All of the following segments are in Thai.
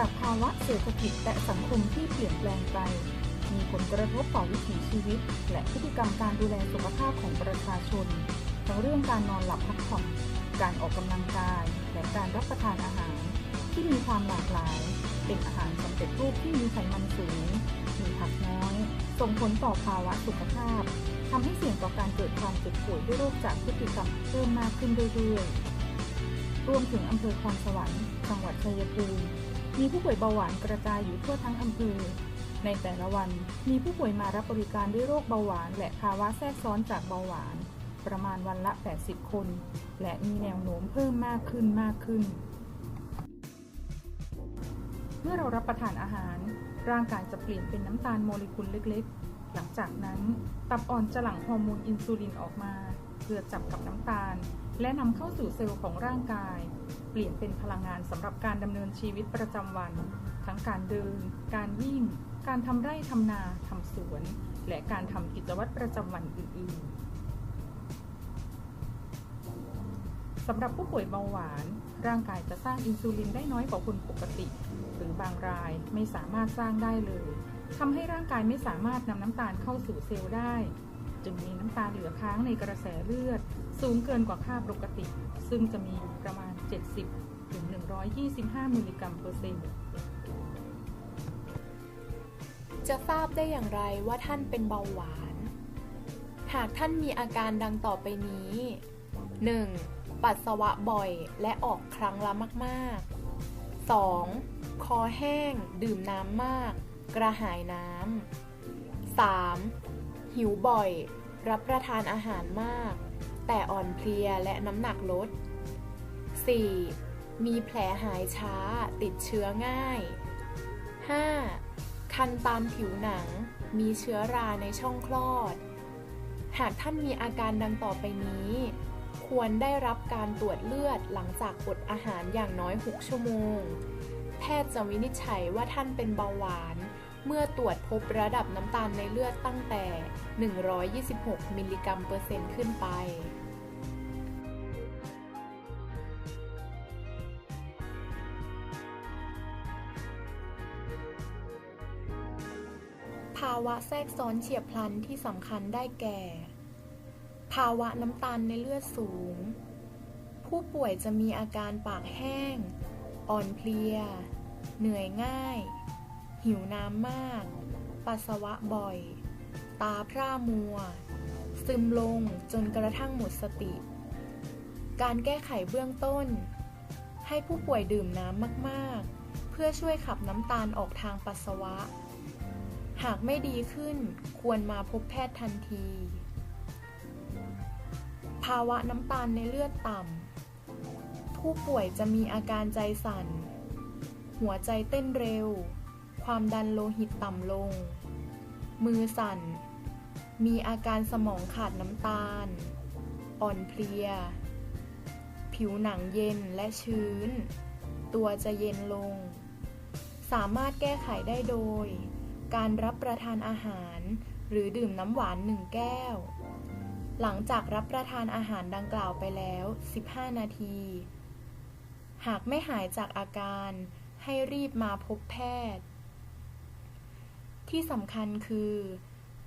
จากภาวะเศรษฐกิจและสังคมที่เปลี่ยนแปลงไป มีผลกระทบต่อวิถีชีวิต และพฤติกรรมการดูแลสุขภาพของประชาชน ทั้งเรื่องการนอนหลับพักผ่อน การออกกำลังกาย และการรับประทานอาหาร ที่มีความหลากหลาย เป็นอาหารสำเร็จรูปที่มีไขมันสูง มีผักน้อย ส่งผลต่อภาวะสุขภาพทำให้เสี่ยงต่อการเกิดความเจ็บป่วยด้วยโรคจากพฤติกรรมเพิ่มมากขึ้นเรื่อยๆรวมถึงอำเภอคอนสวรรค์ จังหวัดชัยภูมิ มีผู้ป่วยเบาหวานกระจายอยู่ทั่วทั้งอำเภอ ในแต่ละวันมีผู้ป่วยมารับบริการด้วยโรคเบาหวาน และภาวะแทรกซ้อนจากเบาหวาน ประมาณวันละ 80 คน และมีแนวโน้มเพิ่มมากขึ้นมากขึ้น เมื่อเรารับประทานอาหาร ร่างกายจะเปลี่ยนเป็นน้ำตาลโมเลกุลเล็กๆ หลังจากนั้นตับอ่อนจะหลั่งฮอร์โมนอินซูลินออกมา เพื่อจับกับน้ำตาล และนำเข้าสู่เซลล์ของร่างกาย เปลี่ยนเป็นพลังงานสำหรับการดำเนินชีวิตประจำวัน ทั้งการเดิน การวิ่ง การทำไร่ทำนาทำสวน และการทำกิจวัตรประจำวันอื่นๆสำหรับผู้ป่วยเบาหวาน ร่างกายจะสร้างอินซูลินได้น้อยกว่าคนปกติ หรือบางรายไม่สามารถสร้างได้เลยทำให้ร่างกายไม่สามารถนำน้ำตาลเข้าสู่เซลล์ได้ จึงมีน้ำตาลเหลือค้างในกระแสเลือด สูงเกินกว่าค่าปกติ ซึ่งจะมีอยู่ประมาณ 70 ถึง 125 มิลลิกรัมเปอร์เซ็นต์ จะทราบได้อย่างไรว่าท่านเป็นเบาหวาน หากท่านมีอาการดังต่อไปนี้ 1. ปัสสาวะบ่อยและออกครั้งละมากๆ 2. คอแห้ง ดื่มน้ำมาก กระหายน้ำ 3. หิวบ่อย รับประทานอาหารมาก แต่อ่อนเพลียและน้ำหนักลด 4. มีแผลหายช้าติดเชื้อง่าย 5. คันตามผิวหนัง มีเชื้อราในช่องคลอด หากท่านมีอาการดังต่อไปนี้ ควรได้รับการตรวจเลือดหลังจากอดอาหารอย่างน้อย 6 ชั่วโมง แพทย์จะวินิจฉัยว่าท่านเป็นเบาหวาน เมื่อตรวจพบระดับน้ำตาลในเลือดตั้งแต่ 126 มิลลิกรัมเปอร์เซ็นต์ขึ้นไป ภาวะแทรกซ้อนเฉียบพลันที่สำคัญได้แก่ ภาวะน้ำตาลในเลือดสูง ผู้ป่วยจะมีอาการปากแห้ง อ่อนเพลีย เหนื่อยง่าย หิวน้ำมาก ปัสสาวะบ่อย ตาพร่ามัว ซึมลงจนกระทั่งหมดสติ การแก้ไขเบื้องต้น ให้ผู้ป่วยดื่มน้ำมากๆ เพื่อช่วยขับน้ำตาลออกทางปัสสาวะ หากไม่ดีขึ้นควรมาพบแพทย์ทันที ภาวะน้ำตาลในเลือดต่ำ ผู้ป่วยจะมีอาการใจสั่น หัวใจเต้นเร็ว ความดันโลหิตต่ำลง มือสั่น มีอาการสมองขาดน้ำตาล อ่อนเพลีย ผิวหนังเย็นและชื้น ตัวจะเย็นลง สามารถแก้ไขได้โดย การรับประทานอาหาร หรือดื่มน้ำหวานหนึ่งแก้ว หลังจากรับประทานอาหารดังกล่าวไปแล้ว 15 นาที หากไม่หายจากอาการให้รีบมาพบแพทย์ ที่สำคัญคือ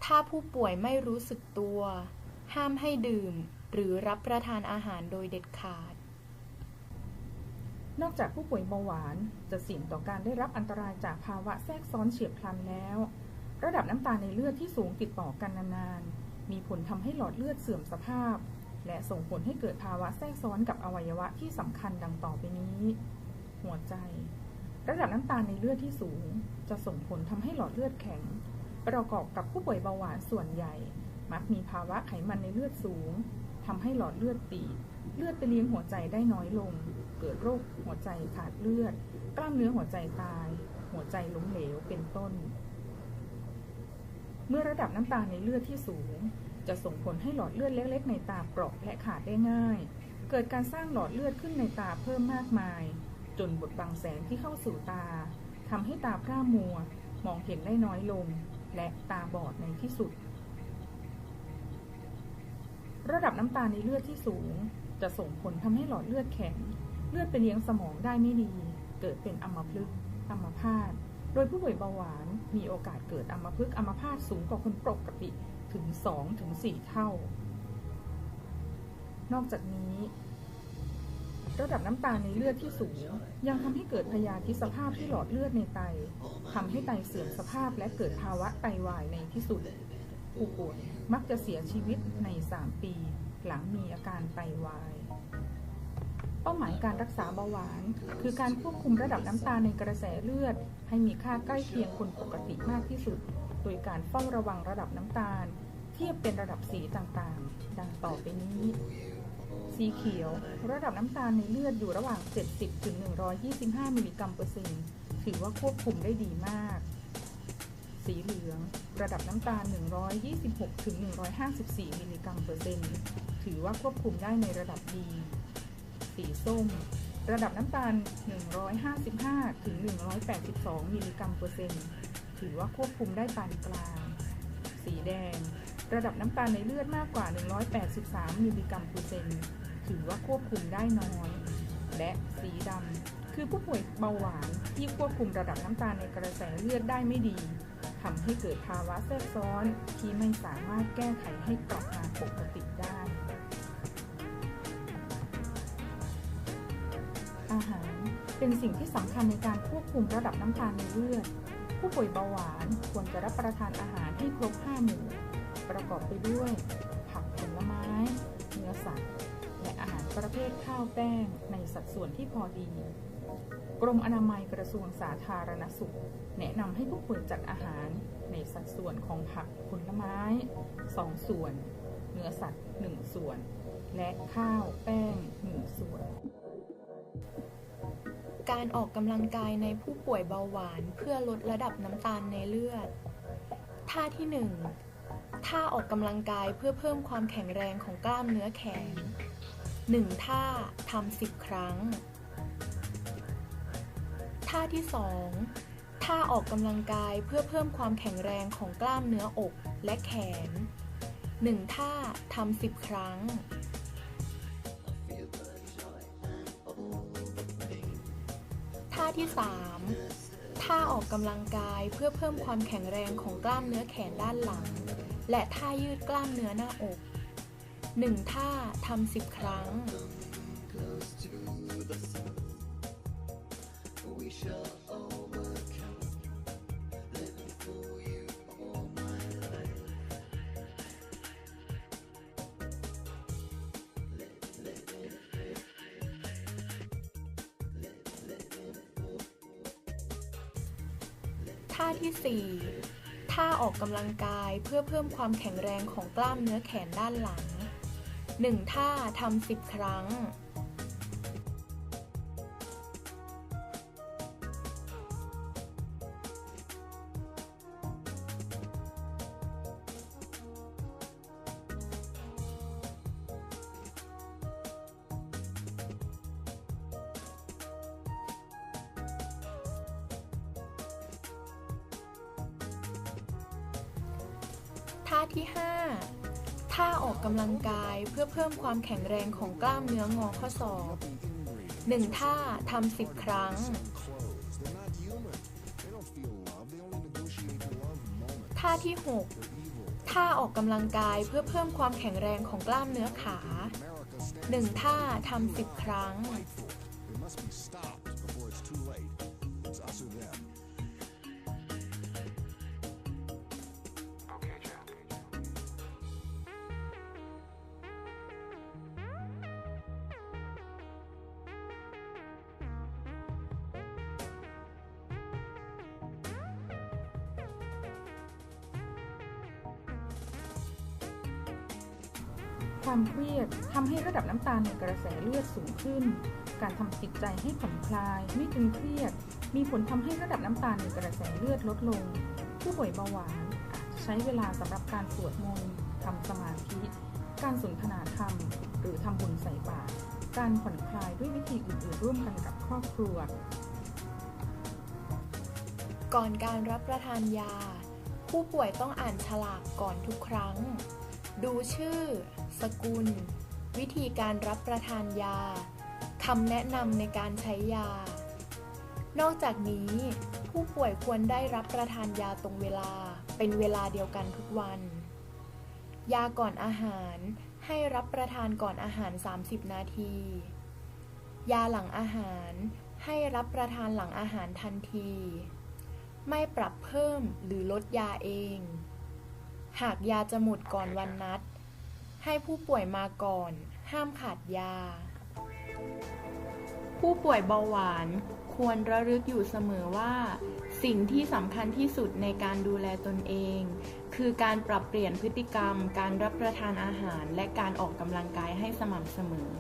ถ้าผู้ป่วยไม่รู้สึกตัว ห้ามให้ดื่มหรือรับประทานอาหารโดยเด็ดขาด นอกจากผู้ป่วยเบาหวานจะเสี่ยงต่อการได้รับอันตรายจากภาวะแทรกซ้อนเฉียบพลันแล้ว ระดับน้ำตาลในเลือดที่สูงติดต่อกันนานๆ มีผลทำให้หลอดเลือดเสื่อมสภาพ และส่งผลให้เกิดภาวะแทรกซ้อนกับอวัยวะที่สำคัญดังต่อไปนี้ หัวใจ ระดับน้ำตาลในเลือดที่สูง จะส่งผลทำให้หลอดเลือดแข็ง ประกอบกับผู้ป่วยเบาหวานส่วนใหญ่ มักมีภาวะไขมันในเลือดสูงทำให้หลอดเลือดตีบเลือดไปเลี้ยงหัวใจได้น้อยลง เกิดโรคหัวใจขาดเลือด กล้ามเนื้อหัวใจตาย หัวใจล้มเหลวเป็นต้น เมื่อระดับน้ำตาลในเลือดที่สูง จะส่งผลให้หลอดเลือดเล็ก ๆ ในตาเปราะและขาดได้ง่าย เกิดการสร้างหลอดเลือดขึ้นในตาเพิ่มมากมาย จนบดบังแสงที่เข้าสู่ตาทำให้ตาพร่ามัว มองเห็นได้น้อยลง และตาบอดในที่สุดระดับน้ำตาลในเลือดที่สูง จะส่งผลทำให้หลอดเลือดแข็ง เลือดไปเลี้ยงสมองได้ไม่ดี เกิดเป็นอัมพฤกษ์อัมพาต โดยผู้ป่วยเบาหวานมีโอกาสเกิดอัมพฤกษ์อัมพาตสูงกว่าคนปกติถึง2-4เท่า นอกจากนี้ ระดับน้ำตาลในเลือดที่สูง ยังทำให้เกิดพยาธิสภาพที่หลอดเลือดในไตทำให้ไตเสื่อมสภาพและเกิดภาวะไตวายในที่สุดผู้ป่วยมักจะเสียชีวิตใน 3 ปี หลังมีอาการไตวาย เป้าหมายการรักษาเบาหวาน คือการควบคุมระดับน้ำตาลในกระแสเลือด ให้มีค่าใกล้เคียงคนปกติมากที่สุด โดยการเฝ้าระวังระดับน้ำตาล เทียบเป็นระดับสีต่างๆ ดังต่อไปนี้ สีเขียว ระดับน้ำตาลในเลือดอยู่ระหว่าง 70-125 มิลลิกรัมเปอร์เซ็นต์ ถือว่าควบคุมได้ดีมาก สีเหลือง ระดับน้ำตาล 126-154 มิลลิกรัมเปอร์เซ็นต์ ถือว่าควบคุมได้ในระดับดี สีส้ม ระดับน้ำตาล 155 ถึง 182 มิลลิกรัมเปอร์เซ็นต์ ถือว่าควบคุมได้ปานกลาง สีแดง ระดับน้ำตาลในเลือดมากกว่า 183 มิลลิกรัมเปอร์เซ็นต์ ถือว่าควบคุมได้น้อย และสีดำ คือผู้ป่วยเบาหวานที่ควบคุมระดับน้ำตาลในกระแสเลือดได้ไม่ดีทำให้เกิดภาวะแทรกซ้อนที่ไม่สามารถแก้ไขให้กลับมาปกติได้ หาร เป็นสิ่งที่สำคัญในการควบคุมระดับน้ำตาลในเลือด ผู้ป่วยเบาหวานควรจะรับประทานอาหารให้ครบ5หมู่ประกอบไปด้วย ผักผลไม้ เนื้อสัตว์ และอาหารประเภทข้าวแป้งในสัดส่วนที่พอดี กรมอนามัยกระทรวงสาธารณสุข แนะนำให้ผู้ป่วยจัดอาหารในสัดส่วนของผักผลไม้ 2 ส่วน เนื้อสัตว์ 1 ส่วน และข้าวแป้ง 1 ส่วน การออกกำลังกายในผู้ป่วยเบาหวานเพื่อลดระดับน้ำตาลในเลือด ท่าที่ 1 ท่าออกกำลังกายเพื่อเพิ่มความแข็งแรงของกล้ามเนื้อแขน 1 ท่าทำ10 ครั้ง ท่าที่ 2 ท่าออกกำลังกายเพื่อเพิ่มความแข็งแรงของกล้ามเนื้ออกและแขน 1 ท่าทำ10 ครั้ง ท่าที่ 3 ท่าออกกำลังกายเพื่อเพิ่มความแข็งแรงของกล้ามเนื้อแขนด้านหลัง และท่ายืดกล้ามเนื้อหน้าอก 1 ท่าทำ10 ครั้ง ท่าที่ 4 ท่าออกกำลังกายเพื่อเพิ่มความแข็งแรงของกล้ามเนื้อแขนด้านหลัง 1 ท่าทำ10 ครั้ง ท่าที่ 5 ท่าออกกำลังกายเพื่อเพิ่มความแข็งแรงของกล้ามเนื้องอข้อศอก1ท่าทำ10ครั้ง ท่าที่ 6 ท่าออกกำลังกายเพื่อเพิ่มความแข็งแรงของกล้ามเนื้อขา America stands 1ท่าทำ10ครั้ง ความเครียดทำให้ระดับน้ำตาลในกระแสเลือดสูงขึ้น การทำจิตใจให้ผ่อนคลาย ไม่ตึงเครียด มีผลทำให้ระดับน้ำตาลในกระแสเลือดลดลง ผู้ป่วยเบาหวานใช้เวลาสำหรับการสวดมนต์ทำสมาธิ การสนทนาธรรม หรือทำบุญใส่บาตรการผ่อนคลายด้วยวิธีอื่นๆร่วมกันกับครอบครัว ก่อนการรับประทานยา ผู้ป่วยต้องอ่านฉลากก่อนทุกครั้ง ดูชื่อ สกุล วิธีการรับประทานยาคำแนะนำในการใช้ยา นอกจากนี้ ผู้ป่วยควรได้รับประทานยาตรงเวลา เป็นเวลาเดียวกันทุกวัน ยาก่อนอาหาร ให้รับประทานก่อนอาหาร 30 นาที ยาหลังอาหาร ให้รับประทานหลังอาหารทันที ไม่ปรับเพิ่มหรือลดยาเอง หากยาจะหมดก่อนวันนัด ให้ผู้ป่วยมาก่อน ห้ามขาดยา ผู้ป่วยเบาหวานควรระลึกอยู่เสมอว่า สิ่งที่สำคัญที่สุดในการดูแลตนเอง คือการปรับเปลี่ยนพฤติกรรม การรับประทานอาหาร และการออกกำลังกายให้สม่ำเสมอ